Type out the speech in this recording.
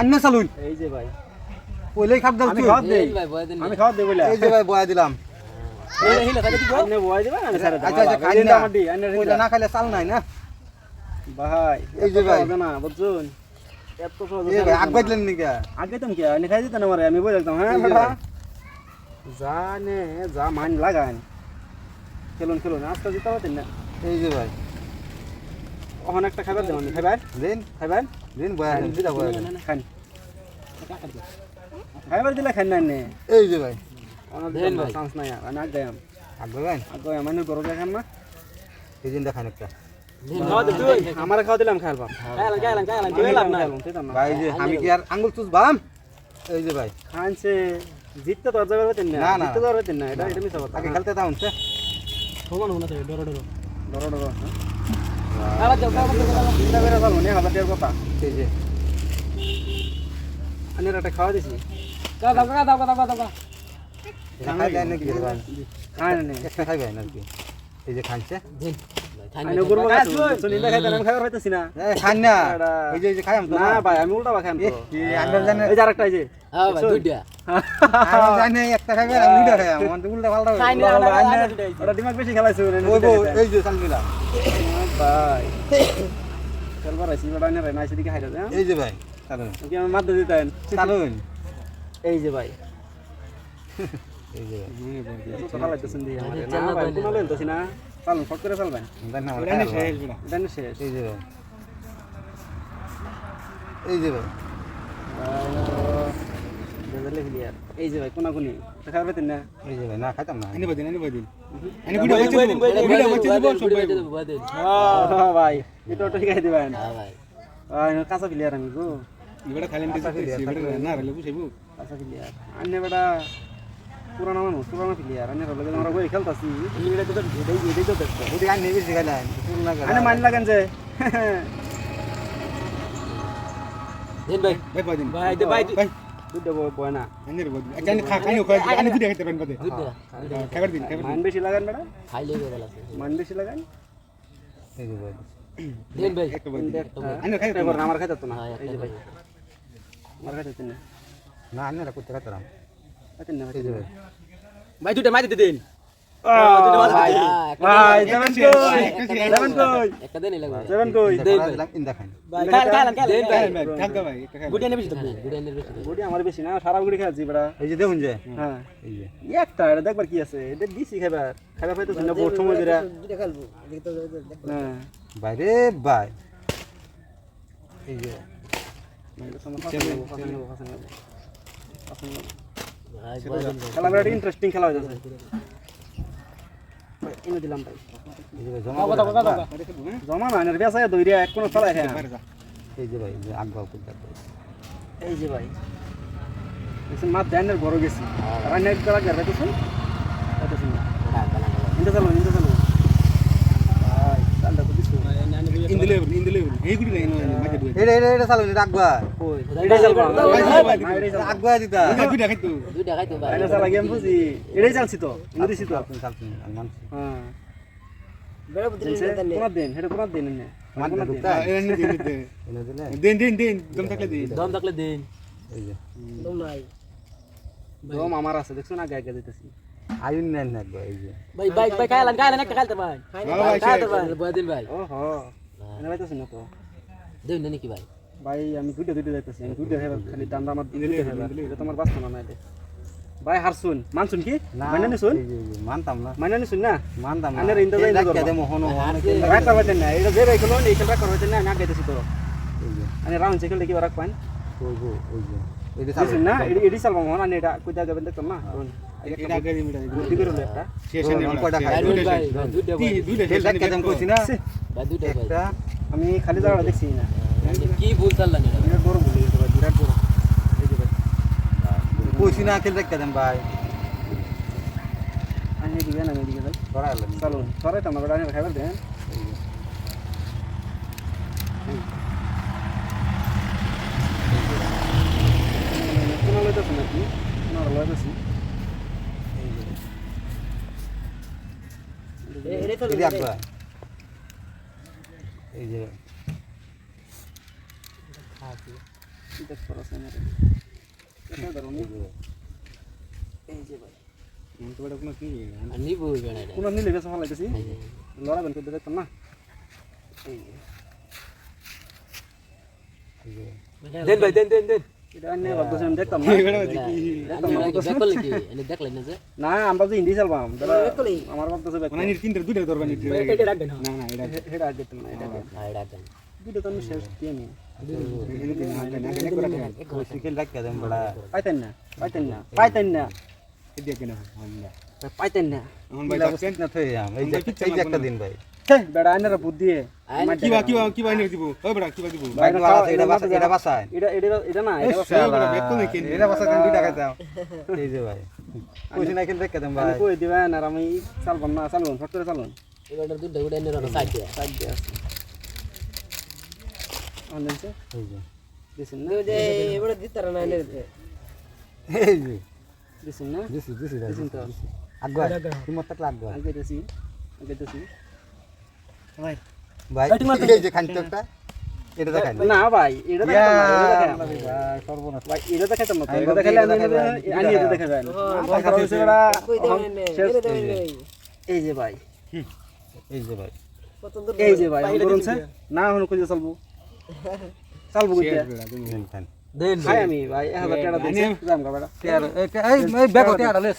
আন্য চালুন। এই যে ভাই। পইলেই খাপ দাও তুই। আমি খাওয়ার দেই এই যে ভাই বয়া দিলাম। দিব? দেব আচ্ছা আচ্ছা না। খাইলে চাল নাই না? ভাই এই যে ভাই। না বুঝছুন? এত সহজে আগ দিলেন নাকি? আগে তুমি কি আইনে খাই দিতেন আমারে আমি বলে দিতাম হ্যাঁ। জানে যা মান লাগান খেলুন খেলুন আজকে দিতে পারতেন না। এই যে ভাই। ওখানে একটা খাবার দেবেন খাবার দিন। খাবার দিন বয়া দিন দিদা বয়া। খান খাবার দিলে খান না নে এই যে ভাই। দেন ভাই। চান্স নাই আর না গায়াম আগ ভাই আগে মানে গরু দেখান না? এই দিন দেখান একটা। আমার খাওয়া দিলাম খাইলাম। ভাই যে আমি কি আর আঙ্গুল চুষবাম? এই যে ভাই। খানছে জিততে তো যাবে না। না। জিততে তো পারতেন না এটা এটা মিছা কথা। আগে খেলতে দাও সমান হনা তো ডর ডর। ডরো ডরো খাওয়া দিছি। এই যে খাইছে? উল্টা খাইম তো। কি আন্দাজ জানে এই যে আরেকটা এই যে। হ্যাঁ ভাই দুইটা। আমি জানি একটা খাইবে আমি দুইটা খাই আমার উল্টা পাল্টা বেশি খেলাইছে ওই এই যে ভাই। খেলবার আইছি বড় না না আইছি দিকে হাইরা হ্যাঁ? এই যে ভাই চালুন কি আমার মাদ্দা দিতেন। চালুন এই যে ভাই। এই যে কথা লাগতেছেন দিয়ে আমারে। না ভাই কোনো লেনতেছি না? চালুন ফট করে চালবেন। দেন আমার। দেন শেষ এই যে ভাই। এই যে ভাই। বেজালে ক্লিয়ার এই যে ভাই কোনা কোনি দেখা পাইতেন না? এই যে ভাই না খাইতাম না। এনে বদিন এনে বদিন এনে করতে বয় দিন ভিডিও করতে দিব সব বয় দিন বয় দিন হ্যাঁ। ভাই এটা তো শিখাই দিবেন। হ্যাঁ ভাই। আহ, কাঁচা প্লেয়ার আমি গো। ইবড়া খালি দিতে ইবড়া না রে বুঝাইবো কাঁচা প্লেয়ার আন্নে বেটা পুরানো মানুষ পুরানো প্লেয়ার আন্নে লগে আমরা বই খেলতাছি। এটা তো এটাই এটাই তো দেখছ। ওটি আনি বেশি খাইলেন আন্নে মান লাগেন যে। দিন ভাই। ভাই বদিন ভাই ভাই ভাই দুটো বয় না। এনে রে বদিন আচ্ছা খা খাই খাই পারেন খাবার দিন খাবার মান বেশি লাগান বেটা। খাইলে গেল আছে। মান বেশি লাগান। এই যে ভাই। দিন। আনে খাই আমার তো না। হ্যাঁ এই যে ভাই আমার খাইতে না না আনি রা করতে খাইতাম খাইতে না ভাই ভাই দিন। দেখবার বাইরে ভাই খেলা ইন্টারেস্টিং খেলা হয়ে যাচ্ছে এনে দিলাম ভাই। জমা না এর বেসা দইরা এক কোনো ফেলাই হ্যাঁ এই যে ভাই আগবাও করতে এই যে ভাই। দেখছেন মা ধ্যানের বড় গেছি। রান্নার করা গেছে দেখছেন? দেখছেন ইন্দা চালো ইন্দা চালো ভাই চালটা তো দিছো আগবা দিতা। ভাই। এটা বুঝি। এটাই চালছি তো তো। মান হ্যাঁ। কোন দিন কোন দিন এনে? কোন দিন ঢুকতা দিন দিন দিন দিন। দম থাকলে দিন। দম থাকলে দিন। এই যে। দম আমার আছে দেখছ না? গায়ে গায়ে দিতেছি। আয়ুন নেন না ভাই ভাই ভাই খাইলাম খাইলাম একটা খাইতে ভাই খাইতে ভাই বয় ভাই। ও হো এনে পাইতেছি না তো? দিন না নাকি ভাই? ভাই আমি দুইটা দুইটা যাইতেছি। আমি দুইটা হেবার খালি দাম আমার দুইটা হেবার এটা তোমার বাস্তব না এটা ভাই হারছুন মানছুন কি? মানে নিছুন মানতাম না। মানে নিছুন না? মানতাম না। আনের ইন্দা যাই না করবা। দে মোহন রাখ করবেন না। এটা যে ভাই গুলো এই খেলা করবেন না আমি আগাইতেছি তো। এই রাউন্ড সাইকেল দেখি রাখ পান ওই যে ওই যে। এই যে না? এডি এডি চালবা মহন এটা কই জায়গা বেন দেখতাম না? এটা আগে দিন বুদ্ধি করে একটা। শেষ নেই কয়টা খাই? দুইটা দুইটা দুইটা কইছি না একটা আমি খালি জায়গা দেখছি না কি ভুল চাললাম এটা বিরাট বড় ভুলে গেছে ভাই বিরাট বড় এই যে ভাই কইছি না খেল দেখ কেমন ভাই আমি দিবেন আমি দিকে ভাই করা হলো চালুন সরাই তো আমরা আনি খাবার দেন কোন লইতেছ নাকি না লইতেছি এই যে এই যে দেখ পড়াছে না এটা ধরো নি। তো এই যে। দেন ভাই দেন দেন দেন এটা না আমরা তো হিন্দি চালবাম আমার ভাবতেছে দুইটা ধরবা নি এটা রাখবেন না না এটা হেডা আগে না এটা এটা দেন দুটো তো আমি শেষ দিয়ে পাইতেন না পাইতেন না পাইতেন না। পাইতেন না। এখন ভাই না। বেড়া আইনারা বুদ্ধি হে কি বা কি বা কি বা এনে দিব। ওই বড় কি বা দিব ভাই এটা বাসা এটা বাসায় এটা এটা এটা না এটা নাকি এটা বাসায় তুমি টাকা দাও এই যে ভাই। কইছি না কিন্তু রেখে দেন ভাই। কই দিবেন আর আমি চালবাম না চালবাম ফট করে চালবাম এবার দুধ উড়ে এনে রাখো সাইড দিয়ে সাইড দিয়ে। আছে অনলাইন এই যে। দিছেন না? এবারে দিতারা না এনে এই যে। দিছেন না? দিছি দিছি দিছেন তো। আগুয়া হিম্মত থাকলে আগুয়া আগে দিছি আগে দিছি। ভাই। ভাই। এই যে খানিত একটা এটা দেখাই না ভাই এটা দেখাতাম না, এটা দেখাতাম না। ভাই সর্বনাশ ভাই এটা দেখাতাম তো, আমি এটা ভাবছি আমি এটা- দেখা যায় না। কথা হয়েছে বেড়া, শেষ। এই যে ভাই। এই যে ভাই। এই যে ভাই আমি না হন খুঁজে চলবো। চলবো কইতে দেন খান আমি ভাই এক হাজার টাকা দিচ্ছি যাম গা বেড়া এই এই ব্যাগ হতে আড়ালে